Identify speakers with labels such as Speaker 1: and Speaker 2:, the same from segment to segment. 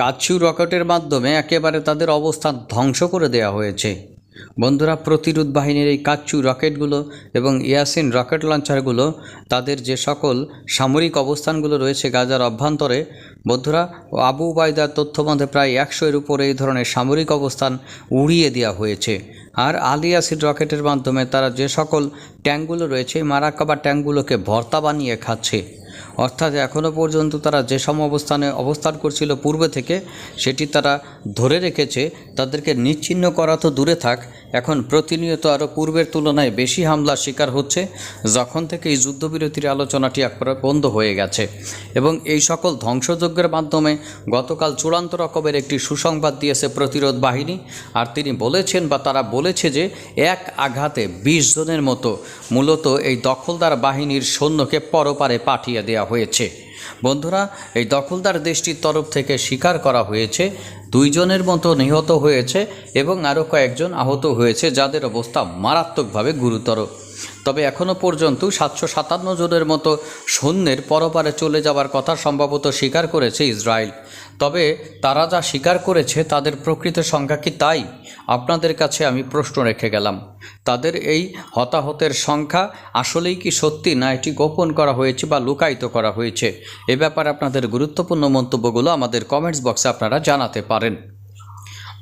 Speaker 1: কাচ্ছু রকেটের মাধ্যমে একেবারে তাদের অবস্থান ধ্বংস করে দেওয়া হয়েছে। বন্ধুরা, প্রতিরোধ বাহিনীর এই কাচ্চু রকেটগুলো এবং ইয়াসিন রকেট লঞ্চারগুলো, তাদের যে সকল সামরিক অবস্থানগুলো রয়েছে গাজার অভ্যন্তরে, বন্ধুরা, আবু বায়দার তথ্য মধ্যে প্রায় একশো এর উপরে এই ধরনের সামরিক অবস্থান উড়িয়ে দেওয়া হয়েছে। আর আলী ইয়াসিন রকেটের মাধ্যমে তারা যে সকল ট্যাঙ্কগুলো রয়েছে মারাক্কাবা ট্যাঙ্কগুলোকে ভর্তা বানিয়ে খাচ্ছে। অর্থাৎ এখনও পর্যন্ত তারা যে সম অবস্থানে অবস্থান করছিল পূর্বে থেকে, সেটি তারা ধরে রেখেছে। তাদেরকে নিচ্ছিন্ন করা তো দূরে থাক এখন প্রতিনিয়ত আরও পূর্বের তুলনায় বেশি হামলার শিকার হচ্ছে, যখন থেকে এই যুদ্ধবিরতির আলোচনাটি একবার বন্ধ হয়ে গেছে। এবং এই সকল ধ্বংসযজ্ঞের মাধ্যমে গতকাল চূড়ান্ত রকমের একটি সুসংবাদ দিয়েছে প্রতিরোধ বাহিনী, আর তিনি বলেছেন বা তারা বলেছে যে এক আঘাতে বিশ জনের মতো মূলত এই দখলদার বাহিনীর সৈন্যকে পরপারে পাঠিয়ে দেওয়া হয়েছে। বন্ধুরা, এই দখলদার দেশটির তরফ থেকে স্বীকার করা হয়েছে, দুইজনের মতো নিহত হয়েছে এবং আরও কয়েকজন আহত হয়েছে যাদের অবস্থা মারাত্মকভাবে গুরুতর। তবে এখনও পর্যন্ত সাতশো সাতান্ন জনের মতো সৈন্যের পরপারে চলে যাওয়ার কথা সম্ভবত স্বীকার করেছে ইসরায়েল। তবে তারা যা স্বীকার করেছে তাদের প্রকৃত সংখ্যা কি তাই? আপনাদের কাছে আমি প্রশ্ন রেখে গেলাম। তাদের এই হতাহতের সংখ্যা আসলেই কি সত্যি না এটি গোপন করা হয়েছে বা লুকায়িত করা হয়েছে? এ ব্যাপারে আপনাদের গুরুত্বপূর্ণ মন্তব্যগুলো আমাদের কমেন্টস বক্সে আপনারা জানাতে পারেন।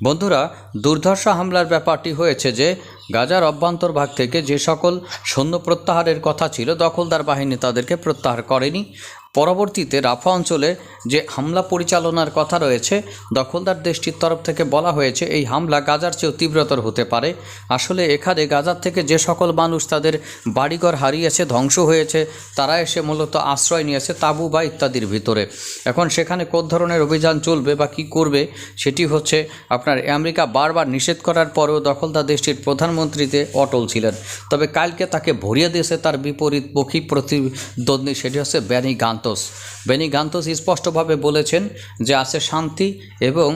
Speaker 1: বন্ধুরা, দুর্ধর্ষ হামলার ব্যাপারটি হয়েছে যে, গাজার অভ্যন্তর ভাগ থেকে যে সকল সৈন্য প্রত্যাহারের কথা ছিল, দখলদার বাহিনী তাদেরকে প্রত্যাহার করেনি। পরবর্তীতে রাফা অঞ্চলে যে হামলা পরিচালনার কথা রয়েছে, দখলদার দেশটির তরফ থেকে বলা হয়েছে এই হামলা গাজার চেয়েও তীব্রতর হতে পারে। আসলে এখানে গাজার থেকে যে সকল মানুষ তাদের বাড়িঘর হারিয়েছে, ধ্বংস হয়েছে, তারা এসে মূলত আশ্রয় নিয়েছে তাঁবু বা ইত্যাদির ভিতরে। এখন সেখানে কোন ধরনের অভিযান চলবে বা কি করবে, সেটি হচ্ছে আপনার আমেরিকা বারবার নিষেধ করার পরেও দখলদার দেশটির প্রধানমন্ত্রীতে অটল ছিলেন। তবে কালকে তাকে ভরিয়ে দিয়েছে তার বিপরীত বিপরীতমুখী প্রতিদ্বন্দ্বী, সেটি হচ্ছে ব্যানি গান্তোস বেনি গান্তোস স্পষ্টভাবে বলেছেন যে আছে শান্তি এবং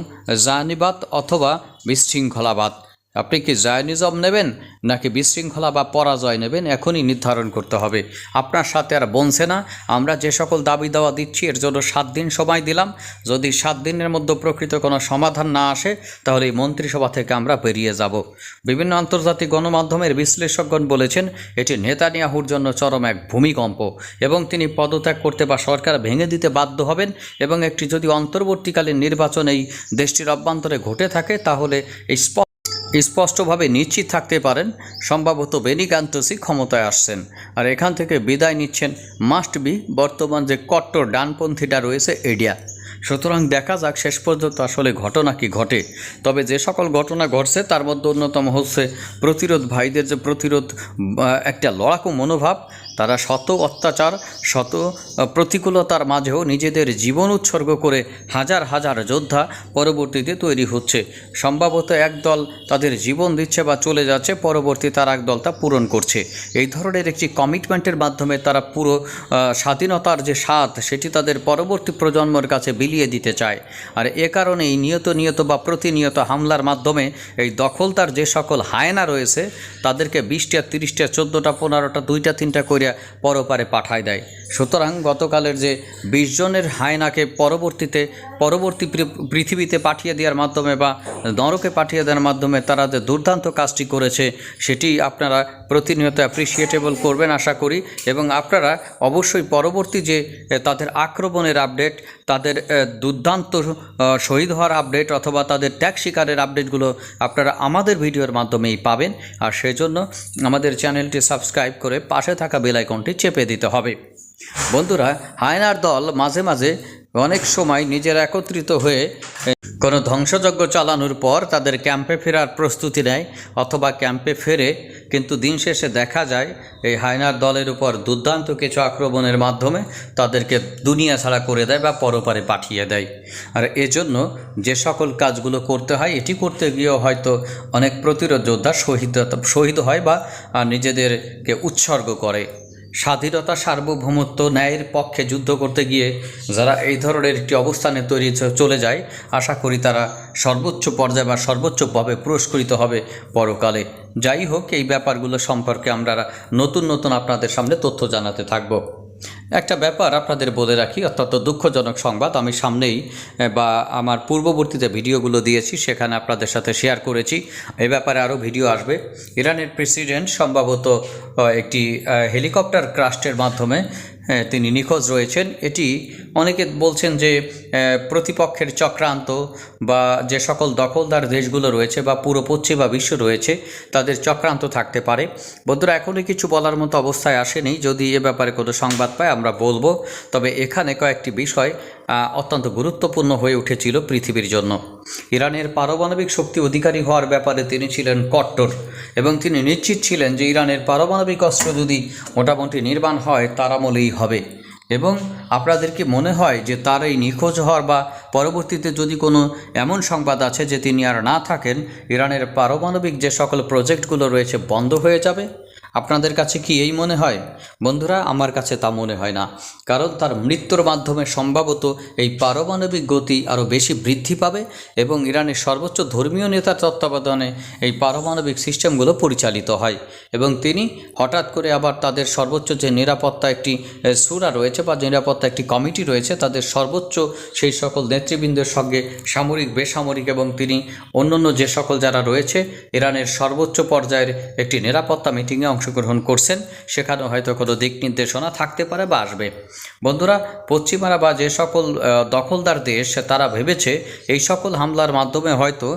Speaker 1: জানিবাদ অথবা বিশৃঙ্খলাবাদ। আপনি কি জায়নিজম নেবেন, নাকি বিশৃঙ্খলা বা পরাজয় নেবেন, এখনই নির্ধারণ করতে হবে। আপনার সাথে আর বনছে না। আমরা যে সকল দাবি দেওয়া দিচ্ছি, এর জন্য সাত দিন সময় দিলাম। যদি সাত দিনের মধ্যে প্রকৃত কোনো সমাধান না আসে, তাহলে এই মন্ত্রিসভা থেকে আমরা বেরিয়ে যাব। বিভিন্ন আন্তর্জাতিক গণমাধ্যমের বিশ্লেষকগণ বলেছেন, এটি নেতানিয়াহুর জন্য চরম এক ভূমিকম্প এবং তিনি পদত্যাগ করতে বা সরকার ভেঙে দিতে বাধ্য হবেন এবং একটি যদি অন্তর্বর্তীকালীন নির্বাচন এই দেশটির অভ্যন্তরে ঘটে থাকে, তাহলে এই স্পষ্টভাবে নিশ্চিত থাকতে পারেন, সম্ভবত বেনিকান্তসি ক্ষমতায় আসছেন। আর এখান থেকে বিদায় নিচ্ছেন মাস্ট বি, বর্তমান যে কট্টর ডানপন্থীটা রয়েছে এডিয়া। সুতরাং দেখা যাক শেষ পর্যন্ত আসলে ঘটনা কি ঘটে। তবে যে সকল ঘটনা ঘটছে, তার মধ্যে অন্যতম হচ্ছে প্রতিরোধ ভাইদের যে প্রতিরোধ একটা লড়াকু মনোভাব তারা শত অত্যাচার, শত প্রতিকূলতার মাঝেও নিজেদের জীবন উৎসর্গ করে হাজার হাজার যোদ্ধা পরবর্তীতে তৈরি হচ্ছে। সম্ভবত একদল তাদের জীবন দিচ্ছে বা চলে যাচ্ছে, পরবর্তী তার এক দল তা পূরণ করছে। এই ধরনের একটি কমিটমেন্টের মাধ্যমে তারা পুরো স্বাধীনতার যে স্বাদ, সেটি তাদের পরবর্তী প্রজন্মের কাছে বিলিয়ে দিতে চায়। আর এ কারণে এই নিয়ত নিয়ত বা প্রতিনিয়ত হামলার মাধ্যমে এই দখলদার যে সকল হায়না রয়েছে, তাদেরকে বিশটা, তিরিশটা, চোদ্দোটা, পনেরোটা, দুইটা, তিনটা করিয়া পরপারে পাঠায় দেয়। সুতরাং গতকালের যে বিশ জনের হায়নাকে পরবর্তীতে পরবর্তী পৃথিবীতে পাঠিয়ে দেওয়ার মাধ্যমে বা নরকে পাঠিয়ে দেওয়ার মাধ্যমে তারা যে দুর্দান্ত কাজটি করেছে, সেটি আপনারা প্রতিনিয়ত অ্যাপ্রিসিয়েটেবল করবেন আশা করি। এবং আপনারা অবশ্যই পরবর্তী যে তাদের আক্রমণের আপডেট তাদের দুর্দান্ত শহীদ হওয়ার আপডেট অথবা তাদের ত্যাগ শিকারের আপডেটগুলো আপনারা আমাদের ভিডিওর মাধ্যমেই পাবেন। আর সেজন্য আমাদের চ্যানেলটি সাবস্ক্রাইব করে পাশে থাকা বেল আইকনটি চেপে দিতে হবে। বন্ধুরা, হায়নার দল মাঝে মাঝে অনেক সময় নিজেরা একত্রিত হয়ে কোনো ধ্বংসযজ্ঞ চালানোর পর তাদের ক্যাম্পে ফেরার প্রস্তুতি নেয় অথবা ক্যাম্পে ফেরে, কিন্তু দিন শেষে দেখা যায় এই হায়নার দলের উপর দুর্দান্ত কিছু আক্রমণের মাধ্যমে তাদেরকে দুনিয়া ছাড়া করে দেয় বা পরপারে পাঠিয়ে দেয়। আর এজন্য যে সকল কাজগুলো করতে হয়, এটি করতে গিয়েও হয়তো অনেক প্রতিরোধ যোদ্ধা শহীদ শহীদ হয় বা নিজেদেরকে উৎসর্গ করে। স্বাধীনতা সার্বভৌমত্ব ন্যায়ের পক্ষে যুদ্ধ করতে গিয়ে যারা এই ধরনের একটি অবস্থানে তৈরি চলে যায়, আশা করি তারা সর্বোচ্চ পর্যায়ে বা সর্বোচ্চভাবে পুরস্কৃত হবে পরকালে। যাই হোক, এই ব্যাপারগুলো সম্পর্কে আমরা নতুন নতুন আপনাদের সামনে তথ্য জানাতে থাকব। একটা ব্যাপার আপনাদের বলে রাখি, অত্যন্ত দুঃখজনক সংবাদ। আমি সামনেই বা আমার পূর্ববর্তীতে ভিডিওগুলো দিয়েছি, সেখানে আপনাদের সাথে শেয়ার করেছি। এ ব্যাপারে আরও ভিডিও আসবে। ইরানের প্রেসিডেন্ট সম্ভবত একটি হেলিকপ্টার ক্রাস্টের মাধ্যমে তিনি নিখোঁজ রয়েছেন। এটি অনেকে বলছেন যে প্রতিপক্ষের চক্রান্ত বা যে সকল দখলদার দেশগুলো রয়েছে বা পুরো পশ্চিমা বিশ্ব রয়েছে, তাদের চক্রান্ত থাকতে পারে। বন্ধুরা, এখনই কিছু বলার মতো অবস্থায় আসেনি। যদি এ ব্যাপারে কোনো সংবাদ পাই আমরা বলব। তবে এখানে কয়েকটি বিষয় অত্যন্ত গুরুত্বপূর্ণ হয়ে উঠেছিল পৃথিবীর জন্য। ইরানের পারমাণবিক শক্তি অধিকারী হওয়ার ব্যাপারে তিনি ছিলেন কট্টর এবং তিনি নিশ্চিত ছিলেন যে ইরানের পারমাণবিক অস্ত্র যদি মোটামুটি নির্মাণ হয়, তার আমলেই হবে। এবং আপনাদের কি মনে হয় যে তার এই নিখোঁজ হওয়ার বা পরবর্তীতে যদি কোনো এমন সংবাদ আছে যে তিনি আর না থাকেন, ইরানের পারমাণবিক যে সকল প্রজেক্টগুলো রয়েছে বন্ধ হয়ে যাবে? আপনাদের কাছে কি এই মনে হয়? বন্ধুরা, আমার কাছে তা মনে হয় না। কারণ তার মৃত্যুর মাধ্যমে সম্ভবত এই পারমাণবিক গতি আরও বেশি বৃদ্ধি পাবে এবং ইরানের সর্বোচ্চ ধর্মীয় নেতার তত্ত্বাবধানে এই পারমাণবিক সিস্টেমগুলো পরিচালিত হয় এবং তিনি হঠাৎ করে আবার তাদের সর্বোচ্চ যে নিরাপত্তা একটি সুরা রয়েছে বা নিরাপত্তা একটি কমিটি রয়েছে, তাদের সর্বোচ্চ সেই সকল নেতৃবৃন্দের সঙ্গে সামরিক, বেসামরিক এবং তিনি অন্যান্য যে সকল যারা রয়েছে, ইরানের সর্বোচ্চ পর্যায়ের একটি নিরাপত্তা মিটিংয়ে অংশগ্রহণ করছেন সেখানে হয়তো কোনো দিক নির্দেশনা থাকতে পারে বা আসবে। বন্ধুরা, পশ্চিমারা বা যে সকল দখলদার দেশ, তারা ভেবেছে এই সকল হামলার মাধ্যমে হয়তো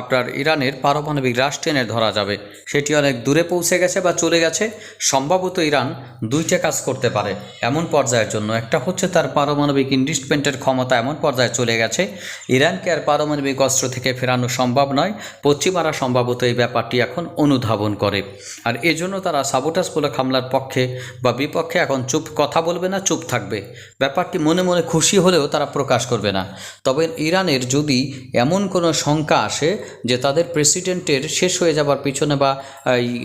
Speaker 1: আপনার ইরানের পারমাণবিক রাশ টেনে ধরা যাবে। সেটি অনেক দূরে পৌঁছে গেছে বা চলে গেছে। সম্ভবত ইরান দুইটা কাজ করতে পারে। এমন পর্যায়ের জন্য একটা হচ্ছে তার পারমাণবিক ইনভেস্টমেন্টের ক্ষমতা এমন পর্যায়ে চলে গেছে। ইরানকে আর পারমাণবিক অস্ত্র থেকে ফেরানো সম্ভব নয়। পশ্চিমারা সম্ভবত এই ব্যাপারটি এখন অনুধাবন করে। আর এজন্য তারা সাবোটাসমূলক হামলার পক্ষে বা বিপক্ষে এখন চুপ কথা বলবে না, চুপ থাকবে। ব্যাপারটি মনে মনে খুশি হলেও তারা প্রকাশ করবে না। তবে ইরানের যদি এমন কোনো শঙ্কা আসে যে তাদের প্রেসিডেন্টের শেষ হয়ে যাবার পিছনে বা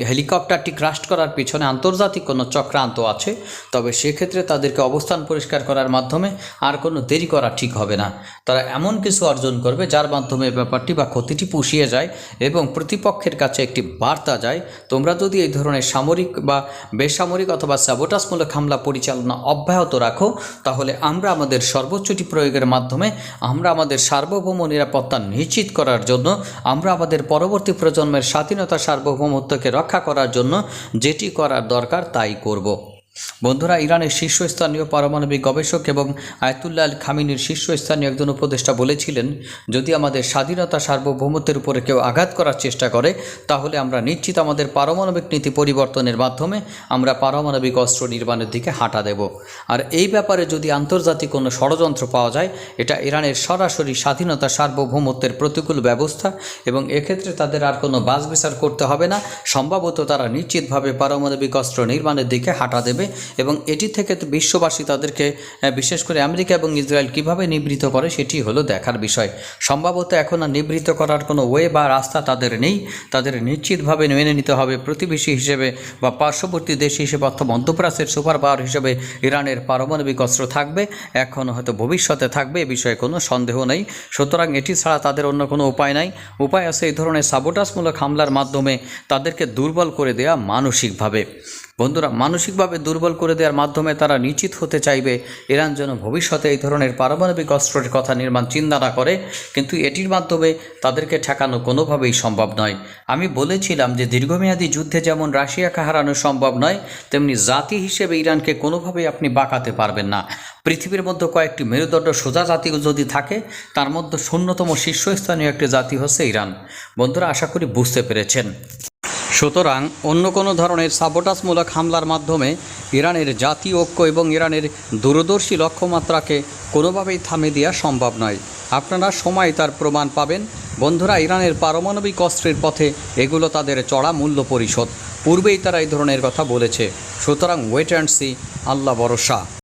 Speaker 1: হেলিকপ্টারটি ক্রাশ করার পিছনে আন্তর্জাতিক কোনো চক্রান্ত আছে? তবে সেক্ষেত্রে তাদেরকে অবস্থান পরিষ্কার করার মাধ্যমে আর কোনো দেরি করা ঠিক হবে না। তারা এমন কিছু অর্জন করবে যার মাধ্যমে ব্যাপারটি বা ক্ষতিটি পুষিয়ে যায় এবং প্রতিপক্ষের কাছে একটি বার্তা যায়। তোমরা যদি এই ধরনের সামরিক বা বেসামরিক অথবা স্যাবোটাসমূলক হামলা পরিচালনা অব্যাহত রাখো, তাহলে আমরা আমাদের সর্বোচ্চটি প্রয়োগের মাধ্যমে আমরা আমাদের সার্বভৌম নিরাপত্তা নিশ্চিত করার জন্য আমরা আমাদের পরবর্তী প্রজন্মের স্বাধীনতা সার্বভৌমত্বকে রক্ষা করার জন্য যেটি করার দরকার তাই করব। বন্ধুরা, ইরানের শীর্ষস্থানীয় পারমাণবিক গবেষক এবং আয়তুল্লাহ আল খামিনির শীর্ষস্থানীয় একজন উপদেষ্টা বলেছিলেন, যদি আমাদের স্বাধীনতা সার্বভৌমত্বের উপরে কেউ আঘাত করার চেষ্টা করে, তাহলে আমরা নিশ্চিত আমাদের পারমাণবিক নীতি পরিবর্তনের মাধ্যমে আমরা পারমাণবিক অস্ত্র নির্মাণের দিকে হাঁটা দেব। আর এই ব্যাপারে যদি আন্তর্জাতিক কোনো ষড়যন্ত্র পাওয়া যায়, এটা ইরানের সরাসরি স্বাধীনতা সার্বভৌমত্বের প্রতিকূল ব্যবস্থা এবং এক্ষেত্রে তাদের আর কোনো বাস বিচার করতে হবে না। সম্ভবত তারা নিশ্চিতভাবে পারমাণবিক অস্ত্র নির্মাণের দিকে হাঁটা দেবে। এবং এটি থেকে বিশ্ববাসী তাদেরকে বিশেষ করে আমেরিকা এবং ইসরায়েল কীভাবে নিবৃত করে সেটি হলো দেখার বিষয়। সম্ভবত এখন আর নিবৃত করার কোনো ওয়ে বা রাস্তা তাদের নেই। তাদের নিশ্চিতভাবে মেনে নিতে হবে প্রতিবেশী হিসেবে বা পার্শ্ববর্তী দেশ হিসেবে অথবা মধ্যপ্রাচ্যের সুপার পাওয়ার হিসেবে ইরানের পারমাণবিক অস্ত্র থাকবে। এখন হয়তো ভবিষ্যতে থাকবে, এ বিষয়ে কোনো সন্দেহ নেই। সুতরাং এটি ছাড়া তাদের অন্য কোনো উপায় নাই। উপায় আছে এই ধরনের সাবোটাসমূলক হামলার মাধ্যমে তাদেরকে দুর্বল করে দেওয়া মানসিকভাবে। বন্ধুরা, মানসিকভাবে দুর্বল করে দেওয়ার মাধ্যমে তারা নিশ্চিত হতে চাইবে, ইরান যেন ভবিষ্যতে এই ধরনের পারমাণবিক অস্ত্রের কথা নির্মাণ চিন্তা না করে, কিন্তু এটির মাধ্যমে তাদেরকে ঠেকানো কোনোভাবেই সম্ভব নয়। আমি বলেছিলাম যে দীর্ঘমেয়াদী যুদ্ধে যেমন রাশিয়াকে হারানো সম্ভব নয়, তেমনি জাতি হিসেবে ইরানকে কোনোভাবেই আপনি বাঁকাতে পারবেন না। পৃথিবীর মধ্যে কয়েকটি মেরুদণ্ড সোজা জাতি যদি থাকে, তার মধ্যে শূন্যতম শীর্ষস্থানীয় একটি জাতি হচ্ছে ইরান। বন্ধুরা, আশা করি বুঝতে পেরেছেন। সুতরাং অন্য কোনো ধরনের সাবোটাসমূলক হামলার মাধ্যমে ইরানের জাতীয় ঐক্য এবং ইরানের দূরদর্শী লক্ষ্যমাত্রাকে কোনোভাবেই থামে দেওয়া সম্ভব নয়। আপনারা সময় তার প্রমাণ পাবেন। বন্ধুরা, ইরানের পারমাণবিক অস্ত্রের পথে এগুলো তাদের চড়া মূল্য পরিশোধ। পূর্বেই তারা এই ধরনের কথা বলেছে। সুতরাং ওয়েট অ্যান্ড সি আল্লাহ ভরসা।